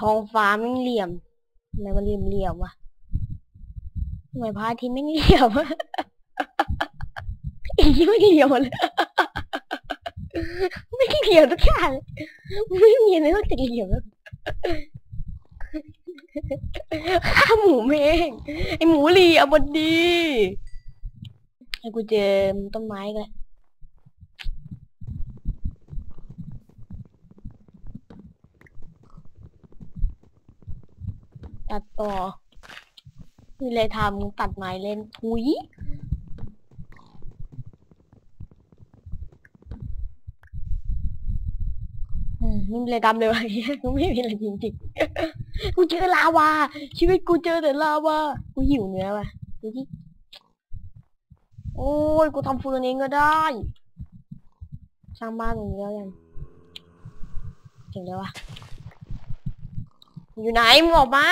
ท้องฟ้าแม่งเหลี่ยมอะไรมันเหลี่ยมเหลี่ยมวะทำไมพระอาทิตย์ไม่เหลี่ยมวะอีกไม่เหลี่ยมเลยไม่เหลี่ยมทุกอย่างเลยไม่มีอะไรนอกจากเหลี่ยมข้าหมูแม่งไอหมูเหลี่ยมมันดีให้กูเจอต้นไม้กัน ตัดต่อมีอะไรทำตัดไม้เล่นทุยมไม่มีอะไรทำเลยวะเหี้กูไม่มีอะไรจริงๆ กูเจอลาวา ชีวิตกูเจอแต่ลาวา กูหิวเนื้อว่ะดูที่โอ้ย กูทำฟืนเองก็ได้ สร้างบ้านตรงนี้แล้วกันเจ๋งเลยวะอยู่ไหนมึงออกมา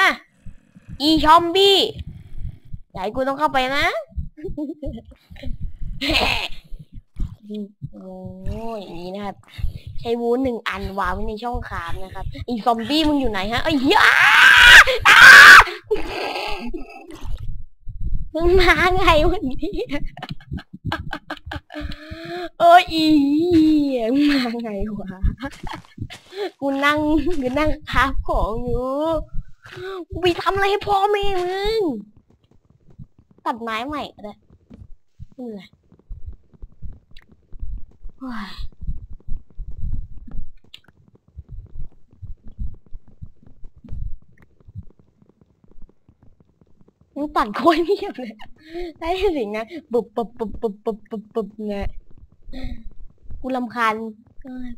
อีชอมบี้ไหนกูต้องเข้าไปนะ โอ้ยอย่างนี้นะครับ ใช้วูนหนึ่งอันวางไว้ในช่องขามนะครับ อีซอมบี้มึงอยู่ไหนฮะไอ้ยอ้าอ้ามึงมาไงวันนี้เอออีมึงมาไงวะ กูนั่งกูนั่งคาบของอยู่ กูไปทำอะไรให้พ่อแม่มึง ตัดไม้ใหม่ก็ได้ไม่เป็นไรโอ้ยมึงตัดโค้ยเงียบเลย ได้เสิ่งนะปุบปุบปุบปุบปุบปุบปุบเนี่ยกูลำคาญ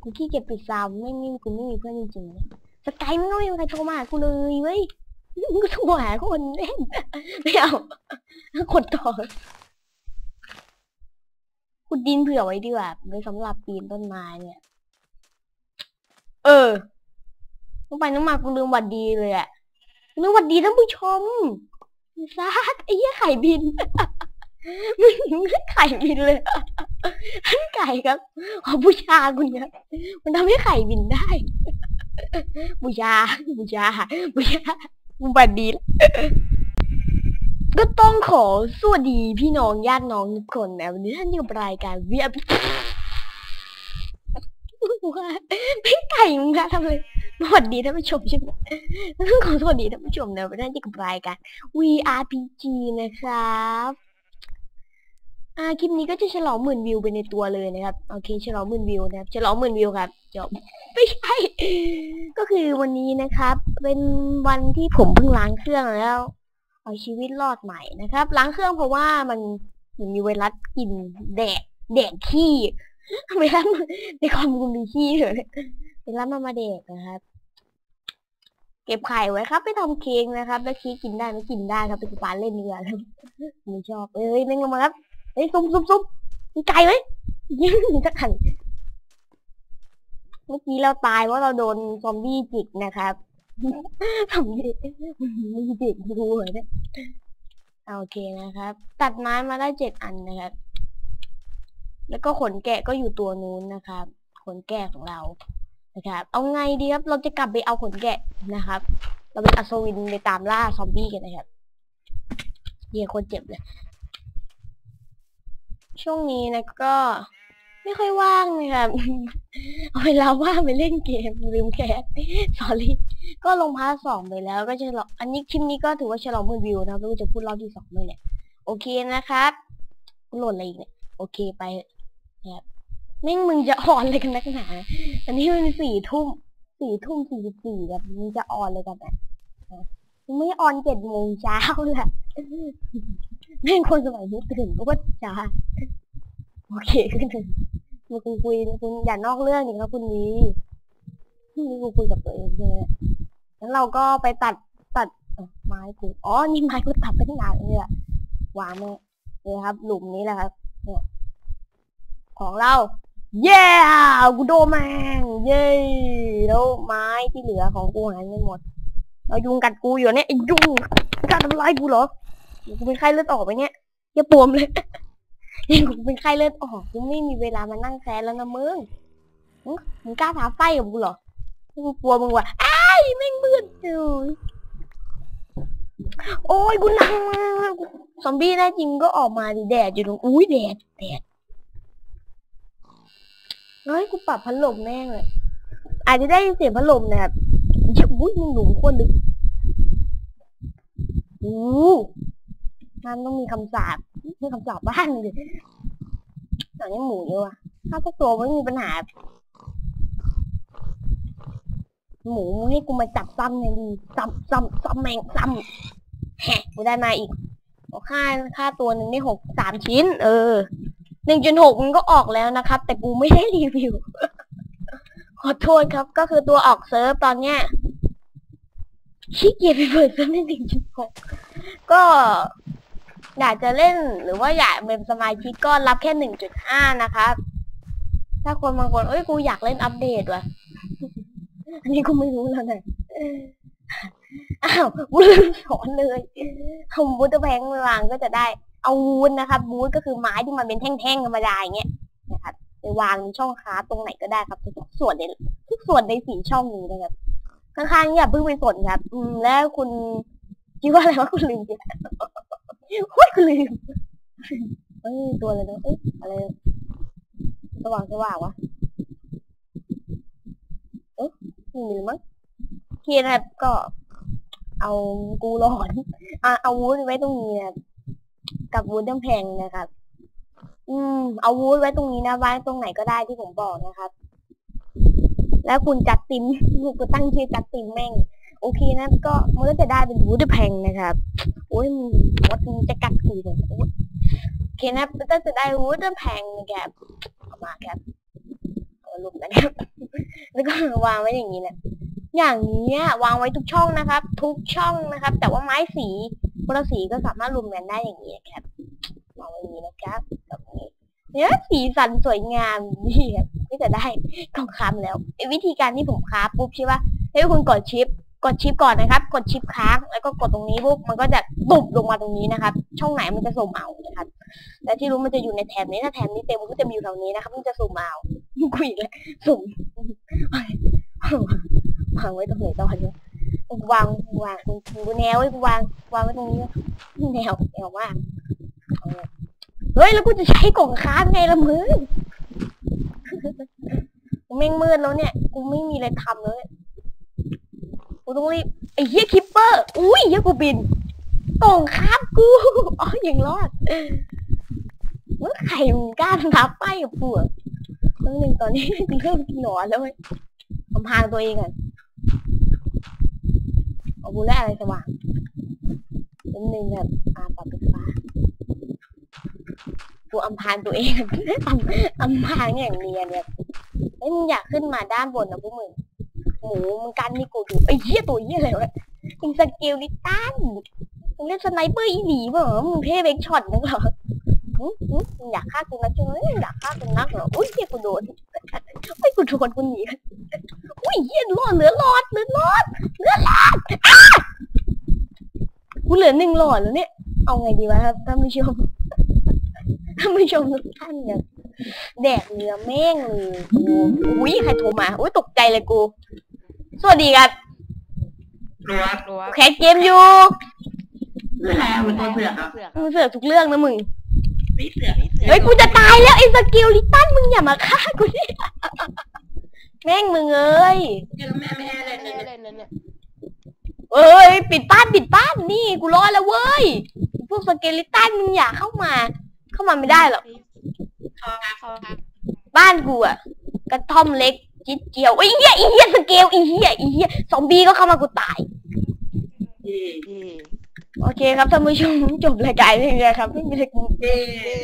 กูขี้เกียจปิดซาวไม่มีกูไม่มีเพื่อนจริงๆเลย สกายไม่ต้องมีใครโทรมาหากูเลยเว้ยกูโทรหาคนเล่นไม่เอากดต่อขุดดินเผื่อไว้ดีกว่าไว้สำหรับปีนต้นไม้เนี่ย เออต้องไปน้ำมากูลืมหวัดดีเลยอะลืมหวัดดีท่านผู้ชมซัดไอ้เหี้ยไข่บินมึงไข่บินเลยท่านไก่ครับขอบูชาคุณครับมันทำให้ไข่บินได้ บูชาบูชาบูชาบูบัดดีก็ต้องขอสวัสดีพี่น้องญาติน้องทุกคนนะวันนี้ท่านอยู่รายการเวียบว่าไม่ไก่มึงคะทำเลยสวัสดีท่านผู้ชมใช่ไหมขอสวัสดีท่านผู้ชมนะวันนี้ท่านอยู่กับรายการ VRPG นะครับ อ่าคลิปนี้ก็จะฉลองหมื่นวิวไปในตัวเลยนะครับโอเคฉลองหมื่นวิวนะครับฉลองหมื่นวิวครับจบไม่ใช่ ก็คือวันนี้นะครับ เป็นวันที่ผมเพิ่งล้างเครื่องแล้วเอาชีวิตรอดใหม่นะครับ ล้างเครื่องเพราะว่ามันมีไวรัสกินแดกแดกขี้ไวรัสในคอมกูมีขี้เลยไวรัสมันมาแดกนะครับ เก็บไข่ไว้ครับ ไปทำเค้กนะครับ แล้วเค้กกินได้ไม่กินได้ครับไปปาเล่นเรือครับไม่ชอบเอ้ยเล่นลงมาครับ ฮ้ยซุ่มซุ่มซุ่มมีไก่ไหมยิงสักขันเมื่อกี้เราตายเพราะเราโดนซอมบี้จิกนะครับซอมบี้ไม่จิกดูเลยเนี่ยโอเคนะครับ ตัดไม้มาได้เจ็ดอันนะครับ แล้วก็ขนแกะก็อยู่ตัวนู้นนะครับ ขนแกะของเรานะครับ เอาไงดีครับ เราจะกลับไปเอาขนแกะนะครับ เราเป็นอัศวินไปตามล่าซอมบี้กันนะครับเยี่ยคนเจ็บเลย ช่วงนี้นะก็ ไม่ค่อยว่างนะครับ เอาเวลาว่างไปเล่นเกมลืมแคสสอรี่ก็ลงพาร์ทสองไปแล้วก็จะฉลองอันนี้คลิปนี้ก็ถือว่าฉลองหมื่นวิวนะครับไม่รู้จะพูดรอบที่สองด้วยเนี่ย โอเคนะครับโหลดอะไรอีกเนี่ยโอเคไปนะครับแม่งมึงจะอ่อนเลยกันนักหนา อันนี้มันสี่ทุ่มสี่ทุ่มสี่สิบสี่แบบมึงจะอ่อนเลยกันอะมึงไม่อ่อนเจ็ดโมงเช้าแหละ แม่งคนสมัยนี้ตื่นก็ว่าช้าโอเคขึ้นหนึ่งมาคุยคุยคุณอย่านอกเรื่องดิครับคุณวีนี่กูคุยกับตัวเองใช่ไหมงั้นเราก็ไปตัดตัดไม้กูอ๋อนี่ไม้กูตัดไปตั้งนานเลยอะวางแม่นี่ครับ หลุมนี้แหละครับเนี่ยของเรา เย้กูโดนแมงเย้แล้วไม้ที่เหลือของกูหายไปหมดเอายุงกัดกูอยู่เนี่ยไอ้ยุงกัดทำร้ายกูเหรอ กูเป็นไข้เลือดออกไปเนี่ยอย่าปวมเลยยังกูเป็นไข้เลือดออกกูไม่มีเวลามานั่งแซนแล้วนะมึงมึงกล้าท้าไฟกับกูเหรอกูกลัวมึงว่ะอ้แม่งมืดโอ้ยโอ้ยกูนั่งมากซอมบี้แน่จริงก็ออกมาดิแดดอยู่ตรงอุ้ยแดดแดดเฮ้ยกูปรับพัดลมแม่งเลยอาจจะได้ยินเสียงพัดลมนะครับอุ้ยมึงหนุ่มคนลึกอู้ นั่นต้องมีคำสาปมีคำสาปบ้านเลยตอนนี้หมูเยอะว่ะถ้าสักตัวไม่มีปัญหา หมูมึงให้กูมาจับซ้ำไงดีซ้ำซ้ำซ้ำแมงซ้ำแฮะกูได้มาอีกเอค่าค่าตัวหนึ่งได้หกสามชิ้น เออหนึ่งจุดหกมันก็ออกแล้วนะครับ แต่กูไม่ได้รีวิว ขอโทษครับ ก็คือตัวออกเซิร์ฟตอนเนี้ยขี้เกียจไปเปิดเซิร์ฟในหนึ่งจุดหกก็ อยากจะเล่นหรือว่าอยากเป็นสมาชิกก็รับแค่หนึ่งจุดห้านะครับ ถ้าคนบางคนเอ้ยกูอยากเล่นอัปเดตว่ะ อันนี้กูไม่รู้แล้วนะอ้าวกูลืมสอนเลยเอาบูตแพงไปวางก็จะได้ เอาวูดนะครับบูธก็คือไม้ที่มันเป็นแท่งๆธรรมดาอย่างเงี้ยนะครับไปวางในช่องคราตรงไหนก็ได้ครับทุกส่วนในทุกส่วนในสี่ช่องนี้นะครับข้างๆอย่าเพิ่งไปสนครับ อืม แล้วคุณคิดว่าอะไรวะคุณลืมจิ โอ้ยคุณลืมเอ้ยตัวอะไรเนะเอ้ยอะไรสว่างสว่างวะไม่มีมั้งเคียนะครับก็เอากูหลอนอะเอาวูดไว้ตรงนี้นะกับกับวูดน้ำแพงนะครับ อืม เอาวูดไว้ตรงนี้นะไว้ตรงไหนก็ได้ที่ผมบอกนะครับ แล้วคุณจัดติมกูตั้งชื่อจัดติมแม่ง โอเคนะก็มันก็จะได้เป็นวูดแพงนะครับอ้ยมดมจะกัดกูเลยโอ๊ยโอเคนะก็จะได้วูดแพงนะครับออกมาครับเอาลูกนะครับ แล้วก็วางไว้อย่างนี้นะอย่างนี้วางไว้ทุกช่องนะครับ ทุกช่องนะครับ แต่ว่าไม้สีคนละสีก็สามารถรวมกันได้อย่างนี้นะครับวางไว้อย่างนี้นะครับแบบนี้เนี่ยสีสันสวยงามดีครับก็จะได้กล่องคำแล้วไอ้วิธีการที่ผมคราฟปุ๊บใช่ปะให้คุณกดชิป กดชิปก่อนนะครับ กดชิปค้าง แล้วก็กดตรงนี้ปุ๊บมันก็จะตุบลงมาตรงนี้นะครับ ช่องไหนมันจะสุ่มเอานะครับ และที่รู้มันจะอยู่ในแถบนี้ถ้าแถบนี้เต็มมันก็จะมีอยู่แถวนี้นะครับ มันจะสุ่มเอาคุยเลยสุ่มวางไว้ตรงไหนตอนนี้วางวางกูแนวไว้กูวางวางไว้ตรงนี้แนวแนวมากเอาเฮ้ยแล้วกูจะใช้กล่องค้างไงละมึงกูแม่งมืดแล้วเนี่ยกูไม่มีอะไรทำเลย กูต้องรีบไอ้เหี้ยคิปเปอร์ อุ้ยเหี้ยกูบินกล่องค้างกูอ๋อยังรอดเมื่อใครมึงกล้าทับไปกับกูอะตั้งหนึ่งตอนนี้เริ่มหนอนแล้วเว้ยอำพางตัวเองอะเอาบูแลอะไรสว่างเป็นหนึ่งแบบอาปรับเป็นฟ้ากูอำพางตัวเองอำอำพางอย่างเนียนเนี่ยไอ้ยมึงอยากขึ้นมาด้านบนนะพวกมึง หมูมึงกันนี่กูดูไอ้เหี้ยตัวเหี้ยอะไรวะมึงสเกลลิตันมึงเล่นสไนเปอร์อีหลีเปล่ามึงเท่เบคช็อตนักเหรอหึหึมึงอยากฆ่ากูนักใช่ไหมอยากฆ่ากูนักเหรออุ้ยเหี้ยกูโดนอุ้ยกูโดนกูหนีอุ้ยเหี้ยรอดเหลือรอดเหลือรอดเหลือรอดอ้ากูเหลือหนึ่งหลอดแล้วเนี่ย เอาไงดีวะครับท่านผู้ชมท่านผู้ชมทุกท่านเนี่ยแดกเนื้อแม่งเลยกูอุ้ยใครโทรมาอุ้ยตกใจเลยกู สวัสดีครับครับรั้วแคสเกมอยู่เสือกมันตัวเสือกครับเสือกมึงเสือกทุกเรื่องนะมึงไม่เสือกเฮ้ยกูจะตายแล้วไอ้สกิลลิตันมึงอย่ามาฆ่ากูดิแม่งมึงเอ้ย เจอแม่ไม่ให้อะไรเลยเล่นนั่นเนี่ยเอ้ยปิดบ้านปิดบ้านนี่กูรอดแล้วเว้ย พวกสเกลิตันมึงอย่าเข้ามา เข้ามาไม่ได้หรอกทองครับเข้าครับบ้านกูอะกระท่อมเล็ก จิดเจียวไอ้เหี้ยไอ้เหี้ยสเกลไอ้เหี้ยไอ้เหี้ยซอมบี้ก็เข้ามากูตายเย่เย่โอเคครับท่านผู้ชมจบรายการเลยนะครับไม่มีอะไรกูเย่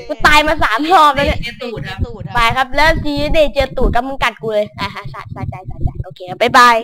กูตายมาสามรอบแล้วเนี่ยเจตูดครับ ตูดไปครับ แล้วซีเดย์เจอตูดกับมึงกัดกูเลยอ่าฮะสะสะใจสะใจโอเคครับบ๊ายบาย